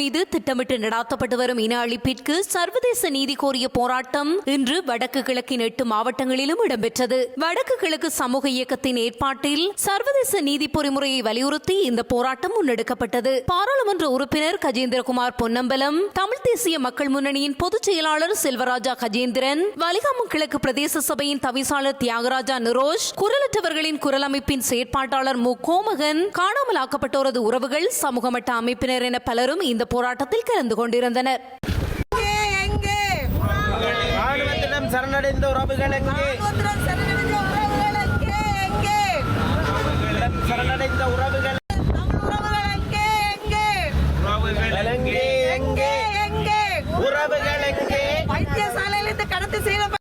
மீது திட்டமிட்டு நடாத்தப்பட்டு வரும் இன அழிப்பிற்கு சர்வதேச நீதி கோரிய போராட்டம் இன்று வடக்கு கிழக்கின் எட்டு மாவட்டங்களிலும் இடம்பெற்றது. வடக்கு கிழக்கு சமூக இயக்கத்தின் ஏற்பாட்டில் சர்வதேச நீதி பொறிமுறையை வலியுறுத்தி இந்த போராட்டம் முன்னெடுக்கப்பட்டது. பாராளுமன்ற உறுப்பினர் கஜேந்திரகுமார் பொன்னம்பலம் தமிழ் தேசிய மக்கள் முன்னணியின் பொதுச் செயலாளர் செல்வராஜா கஜேந்திரன் வலிகாமம் கிழக்கு பிரதேச சபையின் தவிசாளர் தியாகராஜா நிரோஷ் குரலற்றவர்களின் குரல் அமைப்பின் செயற்பாட்டாளர் மு. கோமகன் காணாமல் ஆக்கப்பட்டோரது உறவுகள் சமூகமட்ட அமைப்பினர் என பலரும் இந்த போராட்டத்தில் போராட்டத்தில் கலந்து கொண்டிருந்தனர். சரணடைந்த உறவுகளுக்கு சரணடைந்த உறவுகள் உறவுகள் எங்கே? உறவுகள் எங்கே? வைத்தியசாலையிலிருந்து கடத்து செய்த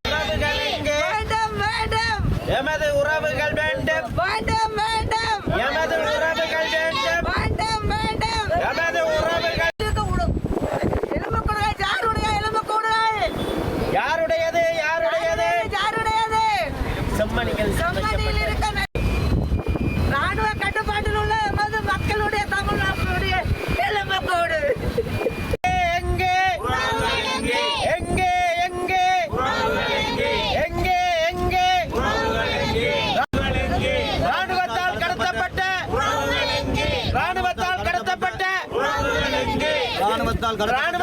రాను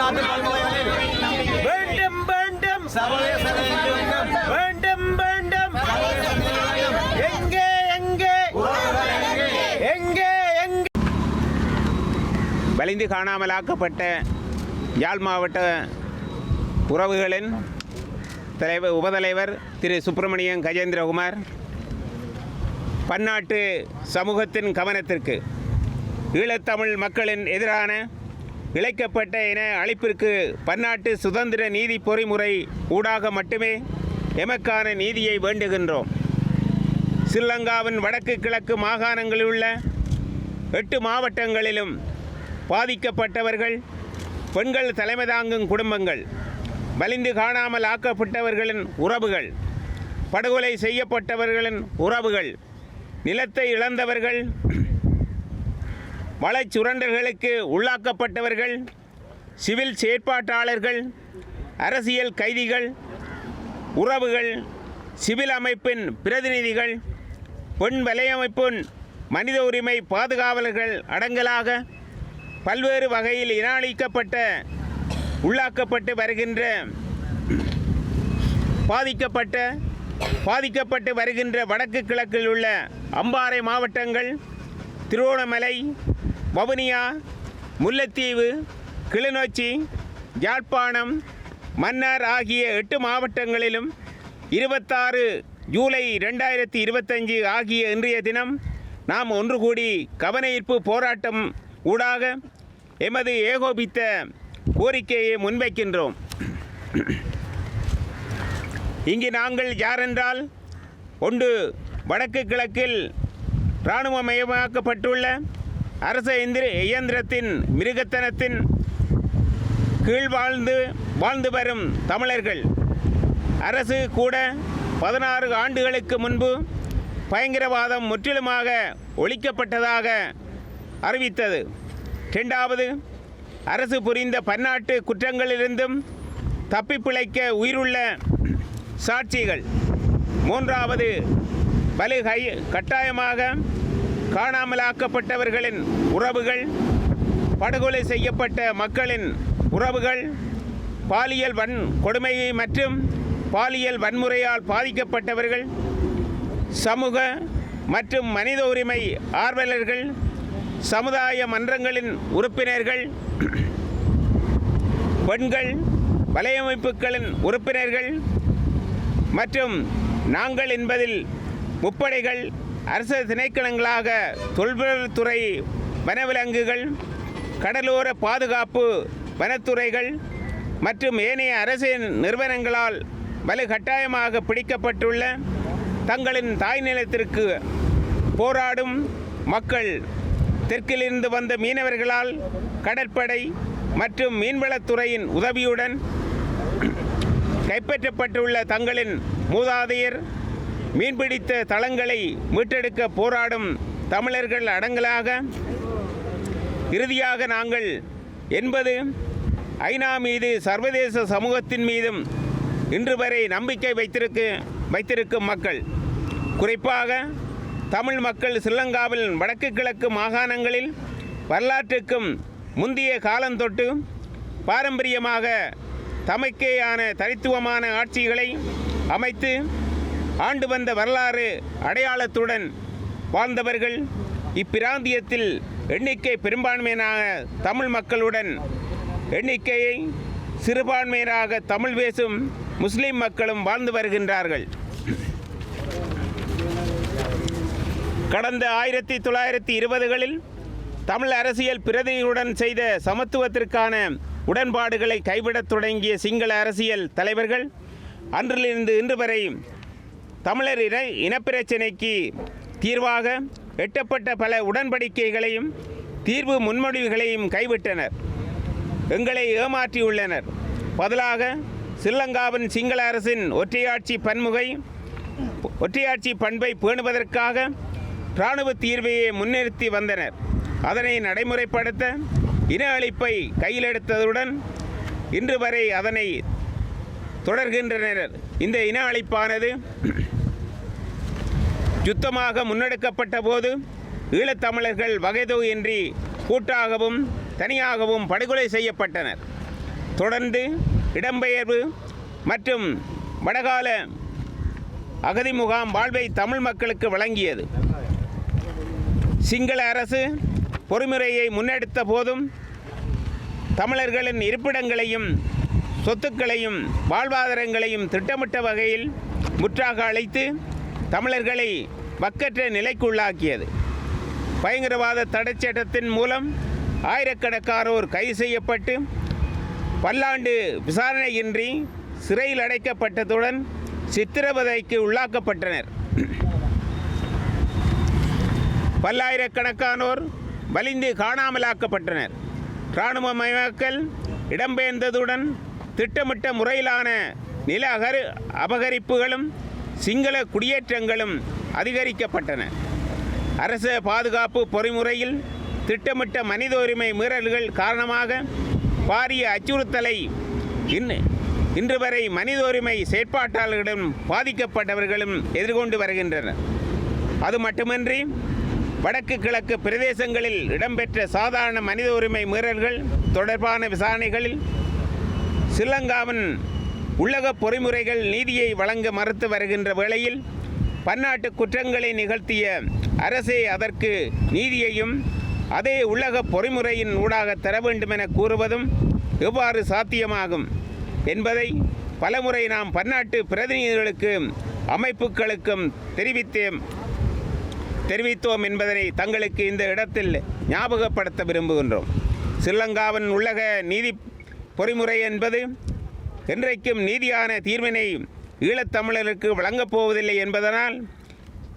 பகுதிகளில் வேண்டும் வேண்டும் சர்வதேச வேண்டும். வேண்டும் வேண்டும் எங்கே எங்கே எங்கே எங்கே வலிந்து காணாமலாக்கப்பட்ட யாழ் மாவட்ட உறவுகளின் தலைவர் உபதலைவர் திரு சுப்பிரமணியன் கஜேந்திரகுமார் பன்னாட்டு சமூகத்தின் கவனத்திற்கு ஈழத்தமிழ் மக்களின் எதிரான இழைக்கப்பட்ட இன அழிப்பிற்கு பன்னாட்டு சுதந்திர நீதி பொறிமுறை ஊடாக மட்டுமே எமக்கான நீதியை வேண்டுகின்றோம். ஸ்ரீலங்காவின் வடக்கு கிழக்கு மாகாணங்களில் உள்ள எட்டு மாவட்டங்களிலும் பாதிக்கப்பட்டவர்கள் பெண்கள் தலைமை தாங்கும் குடும்பங்கள் வலிந்து காணாமல் ஆக்கப்பட்டவர்களின் உறவுகள் படுகொலை செய்யப்பட்டவர்களின் உறவுகள் நிலத்தை இழந்தவர்கள் வலைச்சுரண்டல்களுக்கு உள்ளாக்கப்பட்டவர்கள் சிவில் செயற்பாட்டாளர்கள் அரசியல் கைதிகள் உறவுகள் சிவில் அமைப்பின் பிரதிநிதிகள் பெண் வலையமைப்பின் மனித உரிமை பாதுகாவலர்கள் அடங்கலாக பல்வேறு வகையில் இனாளிக்கப்பட்ட உள்ளாக்கப்பட்டு வருகின்ற பாதிக்கப்பட்ட பாதிக்கப்பட்டு வருகின்ற வடக்கு கிழக்கில் உள்ள அம்பாறை மாவட்டங்கள் திருவோணமலை வவுனியா முல்லைத்தீவு கிளிநொச்சி யாழ்ப்பாணம் மன்னார் ஆகிய எட்டு மாவட்டங்களிலும் இருபத்தாறு ஜூலை ரெண்டாயிரத்தி இருபத்தஞ்சு ஆகிய இன்றைய தினம் நாம் ஒன்று கூடி கவனஈர்ப்பு போராட்டம் ஊடாக எமது ஏகோபித்த கோரிக்கையை முன்வைக்கின்றோம். இங்கு நாங்கள் யாரென்றால் ஒன்று வடக்கு கிழக்கில் இராணுவமயமாக்கப்பட்டுள்ள அரச இந்திர இயந்திரத்தின் மிருகத்தனத்தின் கீழ் வாழ்ந்து வாழ்ந்து வரும் தமிழர்கள். அரசு கூட பதினாறு ஆண்டுகளுக்கு முன்பு பயங்கரவாதம் முற்றிலுமாக ஒழிக்கப்பட்டதாக அறிவித்தது. இரண்டாவது அரசு புரிந்த பன்னாட்டு குற்றங்களிலிருந்தும் தப்பி பிழைக்க உயிருள்ள சாட்சிகள். மூன்றாவது பலு கட்டாயமாக காணாமலாக்கப்பட்டவர்களின் உறவுகள் படுகொலை செய்யப்பட்ட மக்களின் உறவுகள் பாலியல் வன் கொடுமையை மற்றும் பாலியல் வன்முறையால் பாதிக்கப்பட்டவர்கள் சமூக மற்றும் மனித உரிமை ஆர்வலர்கள் சமுதாய மன்றங்களின் உறுப்பினர்கள் பெண்கள் வலையமைப்புகளின் உறுப்பினர்கள் மற்றும் நாங்கள் என்பதில் முப்படைகள் அரசு திணைக்களங்களாக தொல்பொருள்துறை வனவிலங்குகள் கடலோர பாதுகாப்பு வனத்துறைகள் மற்றும் ஏனைய அரசு நிறுவனங்களால் வலு கட்டாயமாக பிடிக்கப்பட்டுள்ள தங்களின் தாய் நிலத்திற்கு போராடும் மக்கள் தெற்கிலிருந்து வந்த மீனவர்களால் கடற்படை மற்றும் மீன்வளத்துறையின் உதவியுடன் கைப்பற்றப்பட்டுள்ள தங்களின் மூதாதையர் மீன்பிடித்த தளங்களை மீட்டெடுக்க போராடும் தமிழர்கள் அடங்கலாக. இறுதியாக நாங்கள் என்பது ஐநா மீது சர்வதேச சமூகத்தின் மீதும் இன்று வரை நம்பிக்கை வைத்திருக்கு வைத்திருக்கும் மக்கள். குறிப்பாக தமிழ் மக்கள் ஸ்ரீலங்காவில் வடக்கு கிழக்கு மாகாணங்களில் வரலாற்றுக்கும் முந்தைய காலந்தொட்டு பாரம்பரியமாக தமக்கேயான தனித்துவமான ஆட்சிகளை அமைத்து ஆண்டு வந்த வரலாறு அடையாளத்துடன் வாழ்ந்தவர்கள் இப்பிராந்தியத்தில் எண்ணிக்கை பெரும்பான்மையினாக தமிழ் மக்களுடன் எண்ணிக்கையை சிறுபான்மையினராக தமிழ் பேசும் முஸ்லிம் மக்களும் வாழ்ந்து வருகின்றார்கள். கடந்த ஆயிரத்தி தொள்ளாயிரத்தி இருபதுகளில் தமிழ் அரசியல் பிரதிகளுடன் செய்த சமத்துவத்திற்கான உடன்பாடுகளை கைவிடத் தொடங்கிய சிங்கள அரசியல் தலைவர்கள் அன்றிலிருந்து இன்று வரை தமிழர் இன இனப்பிரச்சினைக்கு தீர்வாக எட்டப்பட்ட பல உடன்படிக்கைகளையும் தீர்வு முன்மொழிவுகளையும் கைவிட்டனர். எங்களை ஏமாற்றியுள்ளனர். பதிலாக ஸ்ரீலங்காவின் சிங்கள அரசின் ஒற்றையாட்சி பன்முகை ஒற்றையாட்சி பண்பை பேணுவதற்காக இராணுவ தீர்வையே முன்னிறுத்தி வந்தனர். அதனை நடைமுறைப்படுத்த இன அழிப்பை கையிலெடுத்ததுடன் இன்று வரை அதனை தொடர்கின்றனர். இந்த இன அழைப்பானது யுத்தமாக முன்னெடுக்கப்பட்ட போது ஈழத்தமிழர்கள் வகைதொகையின்றி கூட்டாகவும் தனியாகவும் படுகொலை செய்யப்பட்டனர். தொடர்ந்து இடம்பெயர்வு மற்றும் வடகால அகதி முகாம் வாழ்வை தமிழ் மக்களுக்கு வழங்கியது. சிங்கள அரசு பொறுமுறையை முன்னெடுத்த போதும் தமிழர்களின் இருப்பிடங்களையும் சொத்துக்களையும் வாழ்வாதாரங்களையும் திட்டமிட்ட வகையில் முற்றாக அழைத்து தமிழர்களை வக்கற்ற நிலைக்குள்ளாக்கியது. பயங்கரவாத தடைச்சட்டத்தின் மூலம் ஆயிரக்கணக்கானோர் கைது செய்யப்பட்டு பல்லாண்டு விசாரணையின்றி சிறையில் அடைக்கப்பட்டதுடன் சித்திரவதைக்கு உள்ளாக்கப்பட்டனர். பல்லாயிரக்கணக்கானோர் வலிந்து காணாமலாக்கப்பட்டனர். இராணுவமயமாக்கல் இடம்பெயர்ந்ததுடன் திட்டமிட்ட முறையிலான நில அகரு அபகரிப்புகளும் சிங்கள குடியேற்றங்களும் அதிகரிக்கப்பட்டன. அரச பாதுகாப்பு பொறிமுறையில் திட்டமிட்ட மனித உரிமை மீறல்கள் காரணமாக பாரிய அச்சுறுத்தலை இன் இன்று வரை மனித உரிமை செயற்பாட்டாளர்களிடம் பாதிக்கப்பட்டவர்களும் எதிர்கொண்டு வருகின்றனர். அது மட்டுமின்றி வடக்கு கிழக்கு பிரதேசங்களில் இடம்பெற்ற சாதாரண மனித உரிமை மீறல்கள் தொடர்பான விசாரணைகளில் ஸ்ரீலங்காவின் உள்ளக பொறிமுறைகள் நீதியை வழங்க மறுத்து வருகின்ற வேளையில் பன்னாட்டு குற்றங்களை நிகழ்த்திய அரசே அதற்கு நீதியையும் அதே உள்ளக பொறிமுறையின் ஊடாக தர வேண்டும் என கூறுவதும் எவ்வாறு சாத்தியமாகும் என்பதை பலமுறை நாம் பன்னாட்டு பிரதிநிதிகளுக்கும் அமைப்புகளுக்கும் தெரிவித்தேன் தெரிவித்தோம் என்பதனை தங்களுக்கு இந்த இடத்தில் ஞாபகப்படுத்த விரும்புகின்றோம். ஸ்ரீலங்காவின் உள்ளக நீதி பொறிமுறை என்பது என்றைக்கும் நீதியான தீர்வினை ஈழத்தமிழருக்கு வழங்கப் போவதில்லை என்பதனால்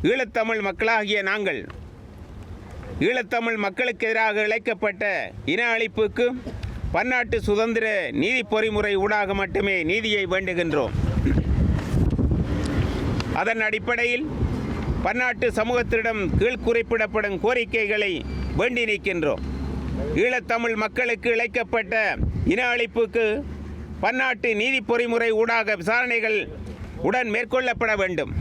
ஈழத்தமிழ் மக்களாகிய நாங்கள் ஈழத்தமிழ் மக்களுக்கு எதிராக இழைக்கப்பட்ட இன அழிப்புக்கு பன்னாட்டு சுதந்திர நீதி பொறிமுறை ஊடாக மட்டுமே நீதியை வேண்டுகின்றோம். அதன் அடிப்படையில் பன்னாட்டு சமூகத்திடம் கீழ் குறிப்பிடப்படும் கோரிக்கைகளை வேண்டி நிற்கின்றோம். ஈழத்தமிழ் மக்களுக்கு இழைக்கப்பட்ட இன அழிப்புக்கு பன்னாட்டு நீதி பொறிமுறை ஊடாக விசாரணைகள் உடன் மேற்கொள்ளப்பட வேண்டும்.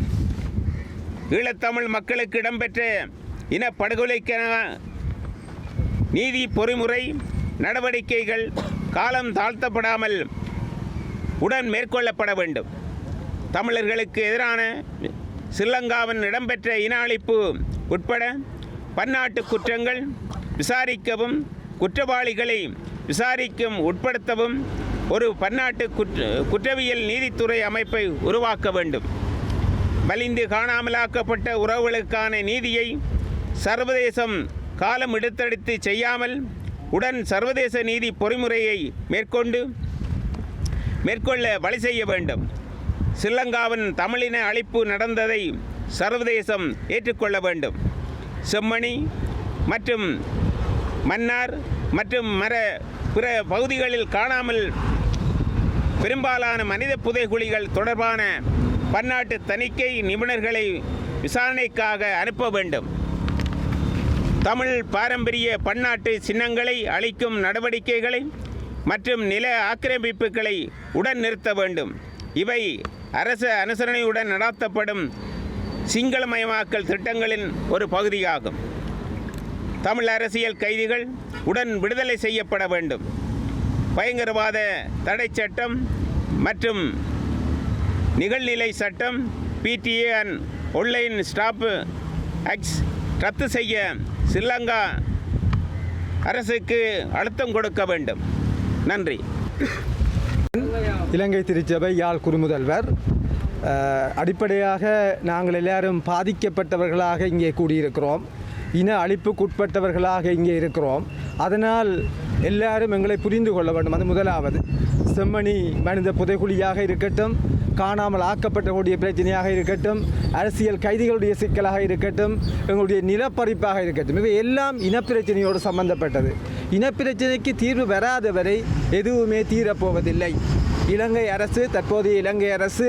ஈழத்தமிழ் மக்களுக்கு இடம்பெற்ற இனப்படுகொலைக்கென நீதி பொறிமுறை நடவடிக்கைகள் காலம் தாழ்த்தப்படாமல் உடன் மேற்கொள்ளப்பட வேண்டும். தமிழர்களுக்கு எதிரான ஸ்ரீலங்காவின் இடம்பெற்ற இன அழிப்பு உட்பட பன்னாட்டு குற்றங்கள் விசாரிக்கவும் குற்றவாளிகளை விசாரிக்கும் உட்படுத்தவும் ஒரு பன்னாட்டு குற்ற குற்றவியல் நீதித்துறை அமைப்பை உருவாக்க வேண்டும். வலிந்து காணாமலாக்கப்பட்ட உறவுகளுக்கான நீதியை சர்வதேசம் காலம் எடுத்தெடுத்து செய்யாமல் உடன் சர்வதேச நீதி பொறிமுறையை மேற்கொண்டு மேற்கொள்ள வழி செய்ய வேண்டும். ஸ்ரீலங்காவின் தமிழின அழிப்பு நடந்ததை சர்வதேசம் ஏற்றுக்கொள்ள வேண்டும். செம்மணி மற்றும் மன்னார் மற்றும் மர பிற பகுதிகளில் காணாமல் பெரும்பாலான மனித புதைகுழிகள் தொடர்பான பன்னாட்டு தணிக்கை நிபுணர்களை விசாரணைக்காக அனுப்ப வேண்டும். தமிழ் பாரம்பரிய பன்னாட்டு சின்னங்களை அளிக்கும் நடவடிக்கைகளை மற்றும் நில ஆக்கிரமிப்புகளை உடன் நிறுத்த வேண்டும். இவை அரசு அனுசரணையுடன் நடாத்தப்படும் சிங்களமயமாக்கல் திட்டங்களின் ஒரு பகுதியாகும். தமிழ் அரசியல் கைதிகள் உடன் விடுதலை செய்யப்பட வேண்டும். பயங்கரவாத தடை சட்டம் மற்றும் நிகழ்நிலை சட்டம் PTA and online stop acts ரத்து செய்ய ஸ்ரீலங்கா அரசுக்கு அழுத்தம் கொடுக்க வேண்டும். நன்றி. இலங்கை திருச்சபை யாழ் குறுமுதல்வர் அடிப்படையாக நாங்கள் எல்லாரும் பாதிக்கப்பட்டவர்களாக இங்கே கூடியிருக்கிறோம். இன அழிப்புக்குட்பட்டவர்களாக இங்கே இருக்கிறோம். அதனால் எல்லாரும் எங்களை புரிந்து கொள்ள வேண்டும். அது முதலாவது. செம்மணி மனித புதைகுழியாக இருக்கட்டும் காணாமல் ஆக்கப்பட்டவர்களுடைய பிரச்சனையாக இருக்கட்டும் அரசியல் கைதிகளுடைய சிக்கலாக இருக்கட்டும் எங்களுடைய நிலப்பறிப்பாக இருக்கட்டும் இவை எல்லாம் இனப்பிரச்சனையோடு சம்பந்தப்பட்டது. இனப்பிரச்சனைக்கு தீர்வு வராத வரை எதுவுமே தீரப்போவதில்லை. இலங்கை அரசு தற்போதைய இலங்கை அரசு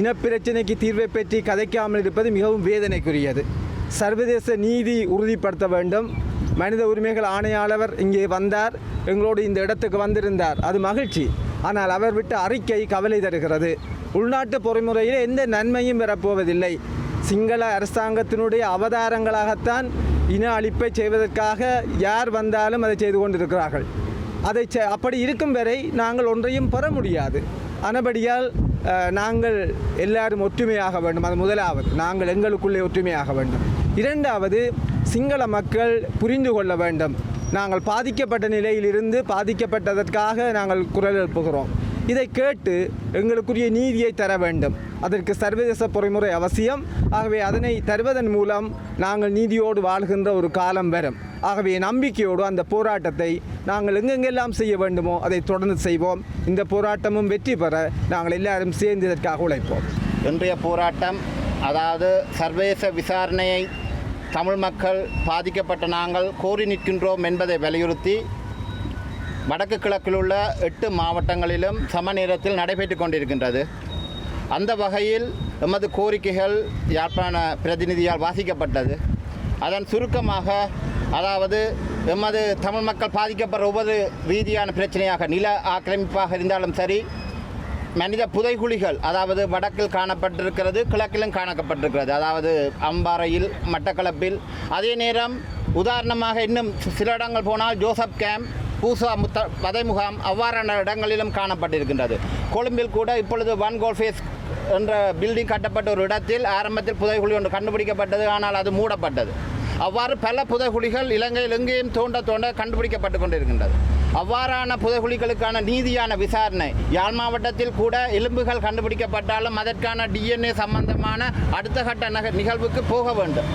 இனப்பிரச்சனைக்கு தீர்வை பற்றி கதைக்காமல் இருப்பது மிகவும் வேதனைக்குரியது. சர்வதேச நீதி உறுதிப்படுத்த வேண்டும். மனித உரிமைகள் ஆணையாளர் இங்கே வந்தார். எங்களோடு இந்த இடத்துக்கு வந்திருந்தார். அது மகிழ்ச்சி. ஆனால் அவர் விட்ட அறிக்கை கவலை தருகிறது. உள்நாட்டு பொறிமுறையில் எந்த நன்மையும் பெறப்போவதில்லை சிங்கள அரசாங்கத்தினுடைய அவதாரங்களாகத்தான் இன அழிப்பை செய்வதற்காக யார் வந்தாலும் அதை செய்து கொண்டிருக்கிறார்கள். அதை செ- அப்படி இருக்கும் வரை நாங்கள் ஒன்றையும் பெற முடியாது. ஆனபடியால் நாங்கள் எல்லாரும் ஒற்றுமையாக வேண்டும். அது முதலாவது. நாங்கள் எங்களுக்குள்ளே ஒற்றுமையாக வேண்டும். இரண்டாவது சிங்கள மக்கள் புரிந்து கொள்ள வேண்டும். நாங்கள் பாதிக்கப்பட்ட நிலையிலிருந்து பாதிக்கப்பட்டதற்காக நாங்கள் குரல் எழுப்புகிறோம். இதை கேட்டு எங்களுக்குரிய நீதியை தர வேண்டும். அதற்கு சர்வதேச பொறிமுறை அவசியம். ஆகவே அதனை தருவதன் மூலம் நாங்கள் நீதியோடு வாழ்கின்ற ஒரு காலம் வரும். ஆகவே நம்பிக்கையோடு அந்த போராட்டத்தை நாங்கள் எங்கெங்கெல்லாம் செய்ய வேண்டுமோ அதை தொடர்ந்து செய்வோம். இந்த போராட்டமும் வெற்றி பெற நாங்கள் எல்லாரும் சேர்ந்து இதற்காக உழைப்போம். இன்றைய போராட்டம் அதாவது சர்வதேச விசாரணையை தமிழ் மக்கள் பாதிக்கப்பட்ட நாங்கள் கோரி நிற்கின்றோம் என்பதை வலியுறுத்தி வடக்கு கிழக்கில் உள்ள எட்டு மாவட்டங்களிலும் சம நேரத்தில் நடைபெற்று கொண்டிருக்கின்றது. அந்த வகையில் எமது கோரிக்கைகள் யாழ்ப்பாண பிரதிநிதியால் வாசிக்கப்பட்டது. அதன் சுருக்கமாக அதாவது எமது தமிழ் மக்கள் பாதிக்கப்படுற ஒவ்வொரு ரீதியான பிரச்சனையாக நில ஆக்கிரமிப்பாக இருந்தாலும் சரி மனித புதைகுழிகள் அதாவது வடக்கில் காணப்பட்டிருக்கிறது கிழக்கிலும் காணப்பட்டிருக்கிறது அதாவது அம்பாறையில் மட்டக்களப்பில். அதே நேரம் உதாரணமாக இன்னும் சில இடங்கள் போனால் ஜோசப் கேம்ப் பூசா முத்த வதை முகாம் அவ்வாறான இடங்களிலும் காணப்பட்டிருக்கின்றது. கொழும்பில் கூட இப்பொழுது ஒன் கோல்ஃபேஸ் என்ற பில்டிங் கட்டப்பட்ட ஒரு இடத்தில் ஆரம்பத்தில் புதைகுழி ஒன்று கண்டுபிடிக்கப்பட்டது ஆனால் அது மூடப்பட்டது. அவ்வாறு பல புதைகுழிகள் இலங்கையில் எங்கேயும் தோண்ட தோண்ட கண்டுபிடிக்கப்பட்டு கொண்டிருக்கின்றது. அவ்வாறான புதைகுழிகளுக்கான நீதியான விசாரணை யாழ் மாவட்டத்தில் கூட எலும்புகள் கண்டுபிடிக்கப்பட்டாலும் அதற்கான டிஎன்ஏ சம்பந்தமான அடுத்த கட்ட நக நிகழ்வுக்கு போக வேண்டும்.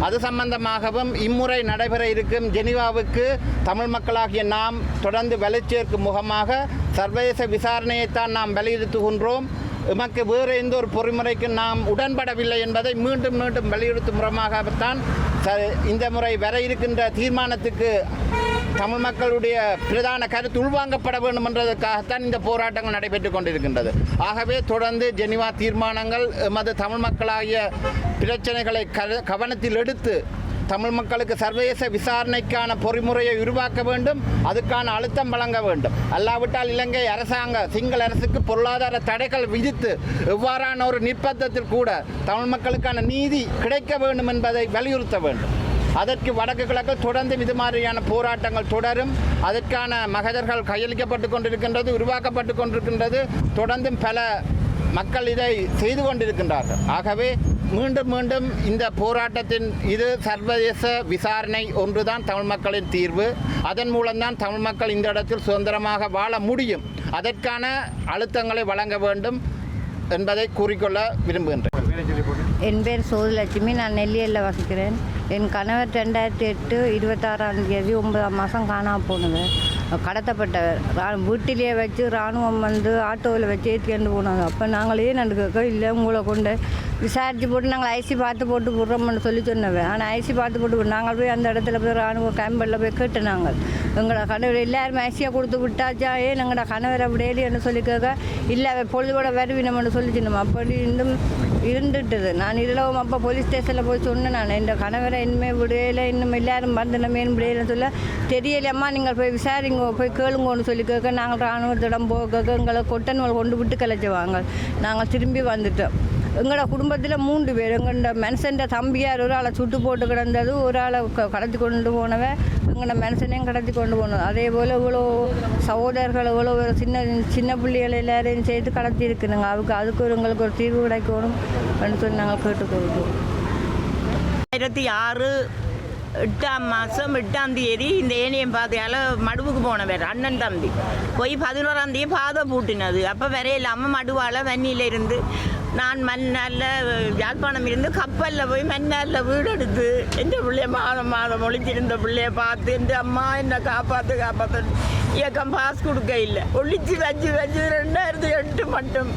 அது சம்பந்தமாகவும் இம்முறை நடைபெற இருக்கும் ஜெனிவாவுக்கு தமிழ் மக்களாகிய நாம் தொடர்ந்து வலுச்சேர்க்கும் முகமாக சர்வதேச விசாரணையைத்தான் நாம் வலியுறுத்துகின்றோம். எமக்கு வேறு எந்த ஒரு பொறிமுறைக்கும் நாம் உடன்படவில்லை என்பதை மீண்டும் மீண்டும் வலியுறுத்தும் முறமாகத்தான் ச- இந்த முறை வர இருக்கின்ற தீர்மானத்துக்கு தமிழ் மக்களுடைய பிரதான கருத்து உள்வாங்கப்பட வேண்டும் என்றதற்காகத்தான் இந்த போராட்டங்கள் நடைபெற்று கொண்டிருக்கின்றது. ஆகவே தொடர்ந்து ஜெனிவா தீர்மானங்கள் எமது தமிழ் மக்களாகிய பிரச்சனைகளை க- கவனத்தில் எடுத்து தமிழ் மக்களுக்கு சர்வதேச விசாரணைக்கான பொறிமுறையை உருவாக்க வேண்டும் அதுக்கான அழுத்தம் வழங்க வேண்டும். அல்லாவிட்டால் இலங்கை அரசாங்க சிங்கள அரசுக்கு பொருளாதார தடைகள் விதித்து எவ்வாறான ஒரு நிர்பந்தத்தில் கூட தமிழ் மக்களுக்கான நீதி கிடைக்க வேண்டும் என்பதை வலியுறுத்த வேண்டும். அதற்கு வடக்கு கிழக்கில் தொடர்ந்து இது மாதிரியான போராட்டங்கள் தொடரும். அதற்கான மகஜர்கள் கையளிக்கப்பட்டு கொண்டிருக்கின்றது உருவாக்கப்பட்டு கொண்டிருக்கின்றது. தொடர்ந்தும் பல மக்கள் இதை செய்து கொண்டிருக்கின்றார்கள். ஆகவே மீண்டும் மீண்டும் இந்த போராட்டத்தின் இது சர்வதேச விசாரணை ஒன்றுதான் தமிழ் மக்களின் தீர்வு. அதன் மூலம்தான் தமிழ் மக்கள் இந்த இடத்தில் சுதந்திரமாக வாழ முடியும். அதற்கான அழுத்தங்களை வழங்க வேண்டும் என்பதை கூறிக்கொள்ள விரும்புகின்றேன். என் பேர் சோதிலட்சுமி. நான் நெல்லியல்ல வசிக்கிறேன். என் கணவர் ரெண்டாயிரத்தி எட்டு இருபத்தாறாம் தேதி ஒன்பதாம் மாதம் காணாம போனது கடத்தப்பட்டவர் ரா வீட்டிலேயே வச்சு இராணுவம் வந்து ஆட்டோவில் வச்சு ஏற்றிட்டு போனாங்க. அப்போ நாங்களே நண்டு இல்லை உங்களை கொண்டு விசாரித்து போட்டு நாங்கள் ஐசி பார்த்து போட்டு விடுறோம்னு சொல்லி சொன்னவன். ஆனால் ஐசி பார்த்து போட்டு நாங்கள் போய் அந்த இடத்துல போய் ராணுவ கேம்பில் போய் கேட்டு நாங்கள். எங்களோட கணவர் எல்லாருமே ஐசியாக கொடுத்து விட்டாச்சா? ஏ எங்களோட கணவர் அப்படியே சொல்லி கேட்க இல்லை பொழுதோட வருவினம்னு சொல்லி சொன்னோம். அப்படி இருந்தும் இருந்துட்டுது. நான் இல்லவும் அப்போ போலீஸ் ஸ்டேஷனில் போய் சொன்னேன் நான். இந்த கணவரை இனிமேல் விடையில இன்னும் எல்லாரும் பந்தனமே விடையிலன்னு சொல்ல தெரியலையம்மா நீங்கள் போய் விசாரிங்க போய் கேளுங்கன்னு சொல்லி கேட்க நாங்கள் ராணுவத்திடம் போக கேட்க எங்களை கொட்டன்கள் கொண்டு விட்டு கலைச்சுவாங்க நாங்கள் திரும்பி வந்துட்டோம். எங்களோட குடும்பத்தில் மூன்று பேர். எங்களோட மனுஷன் தம்பியார் ஒரு ஆளை சுட்டு போட்டு கிடந்தது ஒரு ஆளை கடத்தி கொண்டு போனவன் எங்களோட மனுஷனையும் கடத்தி கொண்டு போனோம் அதே போல் இவ்வளோ சகோதரர்கள் இவ்வளோ ஒரு சின்ன சின்ன பிள்ளைகள் எல்லாரையும் சேர்த்து கடத்தி இருக்குதுங்க. அதுக்கு அதுக்கு ஒரு எங்களுக்கு ஒரு தீர்வு கிடைக்கணும் அப்படின்னு சொல்லி நாங்கள் கேட்டுக்கொள்கிறோம். ஆயிரத்தி ஆறு எட்டாம் மாதம் எட்டாம் தேதி இந்த ஏனியம் பாதையால் மடுவுக்கு போனவர் அண்ணன் தம்பி. போய் பதினோராம் தேதி பாதை பூட்டினது. அப்போ வரையில்லாமல் மடுவால் வன்னியில் இருந்து நான் மண்ணால் யாழ்ப்பாணம் இருந்து கப்பலில் போய் மண்ணாலில் வீடு எடுத்து எந்த பிள்ளைய மாதம் மாதம் ஒழிச்சிருந்த பிள்ளைய பார்த்து எந்த அம்மா என்னை காப்பாற்று காப்பாற்று இயக்கம் பாஸ் கொடுக்க இல்லை. ஒழிச்சு வச்சு வச்சு ரெண்டாயிரத்தி எட்டு மட்டும்.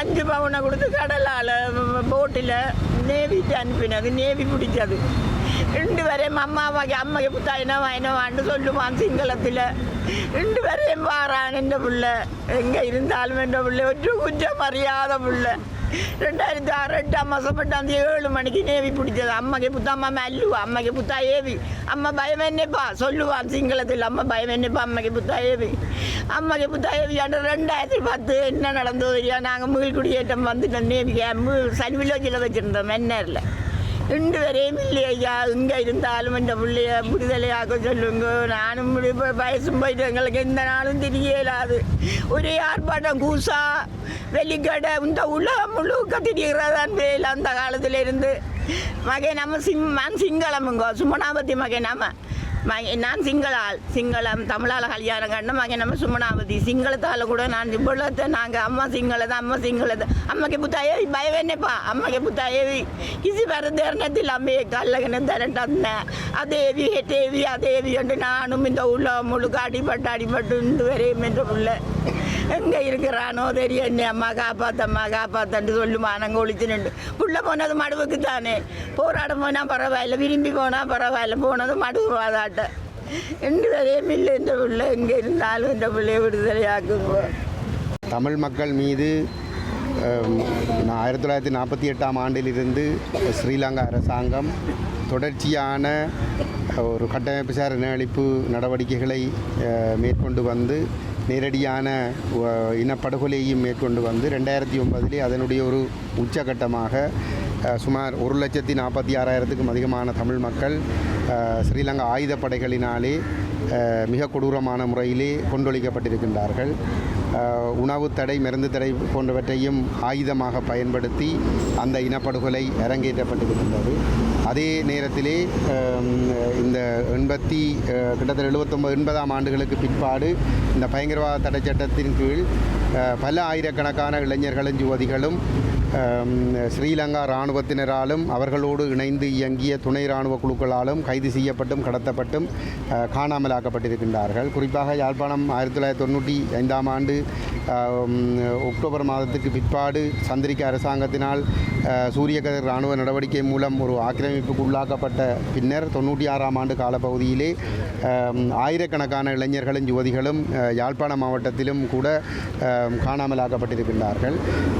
அஞ்சு பவுனை கொடுத்து கடலால் போட்டில் நேவிட்டு அனுப்பினது நேவி பிடிச்சது. ரெண்டு வரையும் அம்மாவாக்கி புத்தா என்னவா என்னவான்னு சொல்லுவான் சிங்களத்தில். ரெண்டு வரையும் வாரான் என்ற பிள்ளை? எங்கே இருந்தாலும் என்ற பிள்ளை? ஒற்று குற்றம் அறியாத பிள்ளை. ரெண்டாயிரத்தி ஆறு எட்டாம் மாதம் எட்டாம் தேதி ஏழு மணிக்கு நேவி பிடிச்சது அம்மாக்கு புத்தா அம்மா அல்லுவா அம்மாக்கு புத்தா ஏவி. அம்மா பயம் என்னப்பா? சொல்லுவான் சிங்களத்தில். அம்மா பயம் என்னப்பா? அம்மாக்கு புத்தா ஏவி. அம்மாக்கு புத்தா ஏவி ஆண்டு ரெண்டாயிரத்தி பத்து என்ன நடந்தது இல்லையா நாங்கள் மீள் குடியேற்றம் வந்துட்டோம் நேவி கேம்பு சனி வில்லேஜில் வச்சுருந்தோம் மென்னரில் இன்று வரையும் இல்லை ஐயா. இங்கே இருந்தாலும் இந்த பிள்ளைய விடுதலையாக சொல்லுங்க. நானும் இப்போ வயசும் போயிட்டு எங்களுக்கு எந்த நாளும் தெரிய இயலாது ஒரே ஆர்ப்பாட்டம் கூசா. வெள்ளிக்கடை இந்த உலகம் முழுக்க திரிகிறதான் வேலை அந்த காலத்துல மகை நம்ம சிங் மண் சிங்களமுங்க. சுமனாபதி மகை நம்ம நான் சிங்களால் சிங்களம் தமிழால் கல்யாணம் கண்டு மகன் நம்ம சுமணாவதி சிங்களத்தால் கூட நான் இவ்வளோத்த நாங்கள் அம்மா சிங்களத அம்மா சிங்களது அம்மாக்கு புத்தாயே பயம் என்னப்பா அம்மாக்கு புத்தாயே கிசி வர தருணத்தில் அம்மையை கல்லகனம் தரட்டன்ன அதேவி ஹெட்டேவி அதேவி என்று நானும் இந்த உள்ள முழுக்க அடிபட்டு அடிபட்டு இந்த வரையும் என்ற பிள்ளை எங்கே இருக்கிறானோ தெரியும் என்ன அம்மா காப்பாத்தம்மா காப்பாத்தன்ட்டு சொல்லுமா நாங்கள் ஒழிச்சுனுண்டு நின்று புள்ள போனது மடுவுக்கு தானே போராட போனால் பரவாயில்ல விரும்பி போனால் பரவாயில்ல போனது மடுவு வாதாட்ட ரெண்டு வரையும் இல்லை இந்த பிள்ளை எங்கே இருந்தாலும் இந்த பிள்ளைய விடுதலையாக்குங்க தமிழ் மக்கள் மீது நான் ஆயிரத்தி தொள்ளாயிரத்தி நாற்பத்தி எட்டாம் ஆண்டிலிருந்து ஸ்ரீலங்கா அரசாங்கம் தொடர்ச்சியான ஒரு கட்டமைப்பு சார் இனஅழிப்பு நடவடிக்கைகளை மேற்கொண்டு வந்து நேரடியான இனப்படுகொலையையும் மேற்கொண்டு வந்து ரெண்டாயிரத்தி ஒன்பதிலே அதனுடைய ஒரு உச்சகட்டமாக சுமார் ஒரு லட்சத்தி நாற்பத்தி ஆறாயிரத்துக்கும் அதிகமான தமிழ் மக்கள் ஸ்ரீலங்கா ஆயுதப்படைகளினாலே மிக கொடூரமான முறையிலே கொண்டொழிக்கப்பட்டிருக்கின்றார்கள். உணவு தடை மருந்து தடை போன்றவற்றையும் ஆயுதமாக பயன்படுத்தி அந்த இனப்படுகொலை அரங்கேற்றப்பட்டிருக்கின்றது. அதே நேரத்திலே இந்த எண்பத்தி கிட்டத்தட்ட எழுபத்தொம்பது எண்பதாம் ஆண்டுகளுக்கு பிற்பாடு இந்த பயங்கரவாத தடை சட்டத்தின் கீழ் பல ஆயிரக்கணக்கான இளைஞர்களும் யுவதிகளும் ஸ்ரீலங்கா இராணுவத்தினராலும் அவர்களோடு இணைந்து இயங்கிய துணை இராணுவ குழுக்களாலும் கைது செய்யப்பட்டும் கடத்தப்பட்டும் காணாமலாக்கப்பட்டிருக்கின்றார்கள். குறிப்பாக யாழ்ப்பாணம் ஆயிரத்தி தொள்ளாயிரத்தி தொண்ணூற்றி ஐந்தாம் ஆண்டு அக்டோபர் மாதத்துக்கு பிற்பாடு சந்திரிக்க அரசாங்கத்தினால் சூரியகதிர் இராணுவ நடவடிக்கை மூலம் ஒரு ஆக்கிரமிப்புக்கு உள்ளாக்கப்பட்ட பின்னர் தொண்ணூற்றி ஆறாம் ஆண்டு காலப்பகுதியிலே ஆயிரக்கணக்கான இளைஞர்களும் யுவதிகளும் யாழ்ப்பாண மாவட்டத்திலும் கூட காணாமலாக்கப்பட்டிருக்கின்றார்கள்.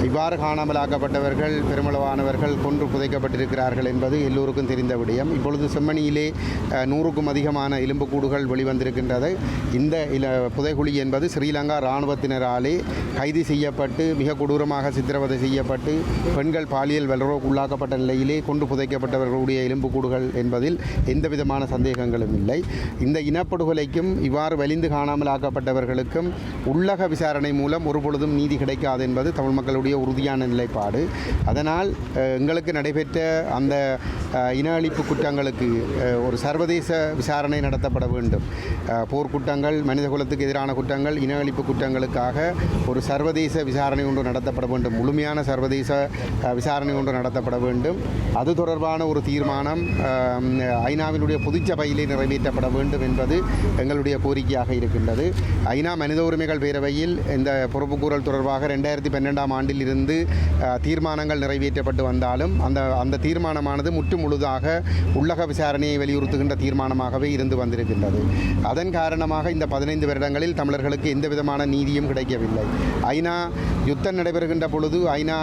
இவ்வாறு காணாமலாக்க பாதிக்கப்பட்டவர்கள் பெருமளவானவர்கள் கொன்று புதைக்கப்பட்டிருக்கிறார்கள் என்பது எல்லோருக்கும் தெரிந்த விடயம். இப்பொழுது செம்மணியிலே நூறுக்கும் அதிகமான எலும்புக்கூடுகள் வெளிவந்திருக்கின்றது. இந்த இல புதைகுழி என்பது ஸ்ரீலங்கா இராணுவத்தினராலே கைது செய்யப்பட்டு மிக கொடூரமாக சித்திரவதை செய்யப்பட்டு பெண்கள் பாலியல் வல்லுறவுக்கு உள்ளாக்கப்பட்ட நிலையிலே கொண்டு புதைக்கப்பட்டவர்களுடைய எலும்புக்கூடுகள் என்பதில் எந்த விதமான சந்தேகங்களும் இல்லை. இந்த இனப்படுகொலைக்கும் இவ்வாறு வலிந்து காணாமல் ஆக்கப்பட்டவர்களுக்கும் உள்ளக விசாரணை மூலம் ஒருபொழுதும் நீதி கிடைக்காது என்பது தமிழ் மக்களுடைய உறுதியான நிலைப்பாடு. அதனால் எங்களுக்கு நடைபெற்ற அந்த இன அழிப்பு குற்றங்களுக்கு ஒரு சர்வதேச விசாரணை நடத்தப்பட வேண்டும். போர்க்குற்றங்கள் மனித குலத்துக்கு எதிரான குற்றங்கள் இன அழிப்பு குற்றங்களுக்காக ஒரு சர்வதேச விசாரணை ஒன்று நடத்தப்பட வேண்டும். முழுமையான சர்வதேச விசாரணை ஒன்று நடத்தப்பட வேண்டும். அது தொடர்பான ஒரு தீர்மானம் ஐநாவினுடைய பொதுச்சபையிலே நிறைவேற்றப்பட வேண்டும் என்பது எங்களுடைய கோரிக்கையாக இருக்கின்றது. ஐநா மனித உரிமைகள் பேரவையில் இந்த பொறுப்புக்கூறல் தொடர்பாக ரெண்டாயிரத்தி பன்னெண்டாம் ஆண்டில் இருந்து தீர்மானங்கள் நிறைவேற்றப்பட்டு வந்தாலும் அந்த அந்த தீர்மானமானது முற்று முழுதாக உள்ளக விசாரணையை வலியுறுத்துகின்ற தீர்மானமாகவே இருந்து வந்திருக்கின்றது. அதன் காரணமாக இந்த பதினைந்து வருடங்களில் தமிழர்களுக்கு எந்த விதமான நீதியும் கிடைக்கவில்லை. ஐநா யுத்தம் நடைபெறுகின்ற பொழுது ஐநா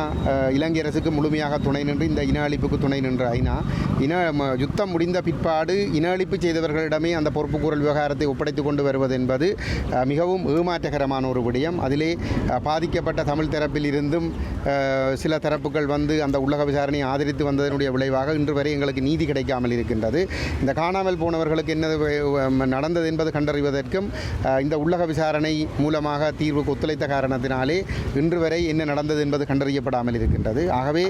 இலங்கை அரசுக்கு முழுமையாக துணை நின்று இந்த இன அழிப்புக்கு துணை நின்ற ஐநா இன ம- யுத்தம் முடிந்த பிற்பாடு இன அழிப்பு செய்தவர்களிடமே அந்த பொறுப்புக்கூறல் விவகாரத்தை ஒப்படைத்து கொண்டு வருவது என்பது மிகவும் ஏமாற்றகரமான ஒரு விடயம். அதிலே பாதிக்கப்பட்ட தமிழ் தரப்பில் இருந்தும் சில சில தரப்புகள் வந்து அந்த உள்ளக விசாரணையை ஆதரித்து வந்ததனுடைய விளைவாக இன்று வரை எங்களுக்கு நீதி கிடைக்காமல் இருக்கின்றது. இந்த காணாமல் போனவர்களுக்கு என்ன நடந்தது என்பது கண்டறிவதற்கும் இந்த உள்ளக விசாரணை மூலமாக தீர்வுக்கு ஒத்துழைத்த காரணத்தினாலே இன்று வரை என்ன நடந்தது என்பது கண்டறியப்படாமல் இருக்கின்றது. ஆகவே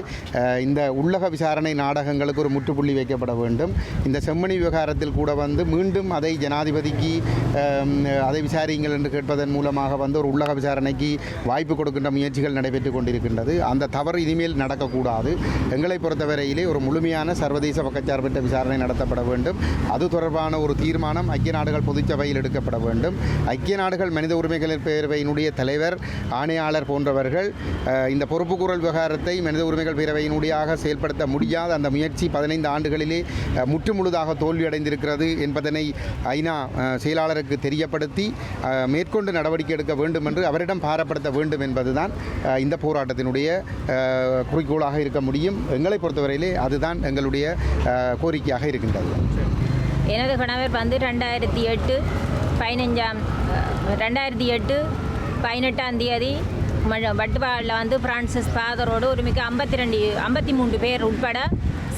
இந்த உள்ளக விசாரணை நாடகங்களுக்கு ஒரு முற்றுப்புள்ளி வைக்கப்பட வேண்டும். இந்த செம்மணி விவகாரத்தில் கூட வந்து மீண்டும் அதை ஜனாதிபதிக்கு அதை விசாரியுங்கள் என்று கேட்பதன் மூலமாக வந்து ஒரு உள்ளக விசாரணைக்கு வாய்ப்பு கொடுக்கின்ற முயற்சிகள் நடைபெற்று கொண்டிருக்கின்றது. அந்த தவறு இனிமேல் நடக்கக்கூடாது. எங்களை பொறுத்தவரையிலே ஒரு முழுமையான சர்வதேச பக்கச்சார்பற்ற விசாரணை நடத்தப்பட வேண்டும். அது தொடர்பான ஒரு தீர்மானம் ஐக்கிய நாடுகள் பொதுச்சபையில் எடுக்கப்பட வேண்டும். ஐக்கிய நாடுகள் மனித உரிமைகள் பேரவையினுடைய தலைவர் ஆணையாளர் போன்றவர்கள் இந்த பொறுப்புக்கூறல் விவகாரத்தை மனித உரிமைகள் பேரவையினுடையாக செயல்படுத்த முடியாத அந்த முயற்சி பதினைந்து ஆண்டுகளிலே முற்றுமுழுதாக தோல்வியடைந்திருக்கிறது என்பதனை ஐநா செயலாளருக்கு தெரியப்படுத்தி மேற்கொண்டு நடவடிக்கை எடுக்க வேண்டும் என்று அவரிடம் பாரப்படுத்த வேண்டும் என்பதுதான் இந்த போராட்டத்தினுடைய குறிக்கோளாக இருக்க முடியும். எங்களை பொறுத்தவரையிலே அதுதான் எங்களுடைய கோரிக்கையாக இருக்கின்றது. எனது கணவர் வந்து ரெண்டாயிரத்தி எட்டு பதினஞ்சாம் ரெண்டாயிரத்தி எட்டு பதினெட்டாம் தேதி வட்டுவாளில் வந்து பிரான்சிஸ் ஃபாதரோடு ஒரு மிக ஐம்பத்தி ரெண்டு ஐம்பத்தி மூன்று பேர் உட்பட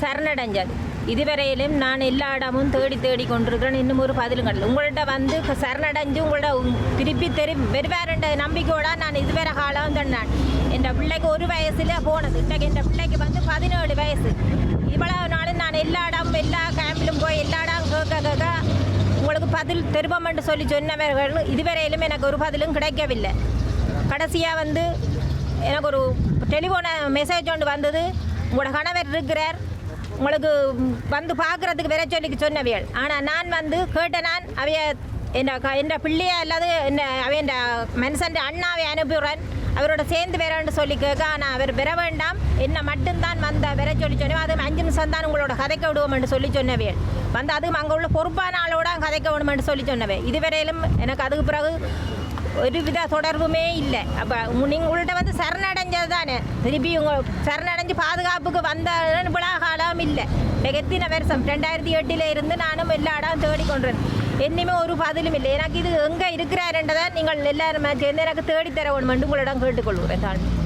சரணடைஞ்சது. இதுவரையிலும் நான் எல்லா இடமும் தேடி தேடி கொண்டிருக்கிறேன். இன்னும் ஒரு பதிலும் கடல உங்கள்கிட்ட வந்து சரணடைஞ்சு உங்களோட திருப்பி தெரி வருவாருன்ற நம்பிக்கையோட நான் இதுவரை காலம் நான். என் பிள்ளைக்கு ஒரு வயசில் போனது இன்றைக்கு என் பிள்ளைக்கு வந்து பதினேழு வயசு இவ்வளவு நாளும் நான் எல்லா இடம் எல்லா கேம்பிலும் போய் எல்லா இடம் கேட்க கேட்க உங்களுக்கு பதில் திருப்பமென்று சொல்லி சொன்னவர்கள் இதுவரையிலும் எனக்கு ஒரு பதிலும் கிடைக்கவில்லை கடைசியாக வந்து எனக்கு ஒரு டெலிஃபோனை மெசேஜ் ஒன்று வந்தது உங்களோட கணவர் இருக்கிறார் உங்களுக்கு வந்து பார்க்குறதுக்கு வேற சொல்லி சொன்னவியல் ஆனால் நான் வந்து கேட்ட நான் அவைய என் என் பிள்ளைய அல்லது என்ன அவைய மனுஷன் அண்ணாவை அனுப்புகிறேன் அவரோட சேர்ந்து வரேன்னு சொல்லி கேட்க ஆனால் அவர் வர வேண்டாம். என்ன மட்டும்தான் வந்த வர சொல்லி சொன்னேன். அது அஞ்சு நிமிஷம் தான் உங்களோட கதைக்க விடுவோம்னு சொல்லி சொன்னவியல் வந்து அதுவும் அங்கே உள்ள பொறுப்பான ஆளோட கதைக்க விடுமென்று சொல்லி சொன்னவே. இதுவரையிலும் எனக்கு அதுக்கு பிறகு ஒரு வித தொடர்புமே இல்லை. அப்போ நீங்கள் உங்கள்கிட்ட வந்து சரணடைஞ்சது தானே திருப்பி உங்கள் சரணடைஞ்சு பாதுகாப்புக்கு வந்த விழா காலம் இல்லை. எத்தனை வருஷம். ரெண்டாயிரத்தி எட்டில் இருந்து நானும் எல்லா இடம் தேடிக்கொண்டேன் என்னையுமே ஒரு பதிலும் இல்லை. எனக்கு இது எங்கே இருக்கிறாருன்றதை நீங்கள் எல்லாருமே சேர்ந்து எனக்கு தேடித்தர வேணுமென்று உங்களிடம் கேட்டுக்கொள்கிறேன். தான்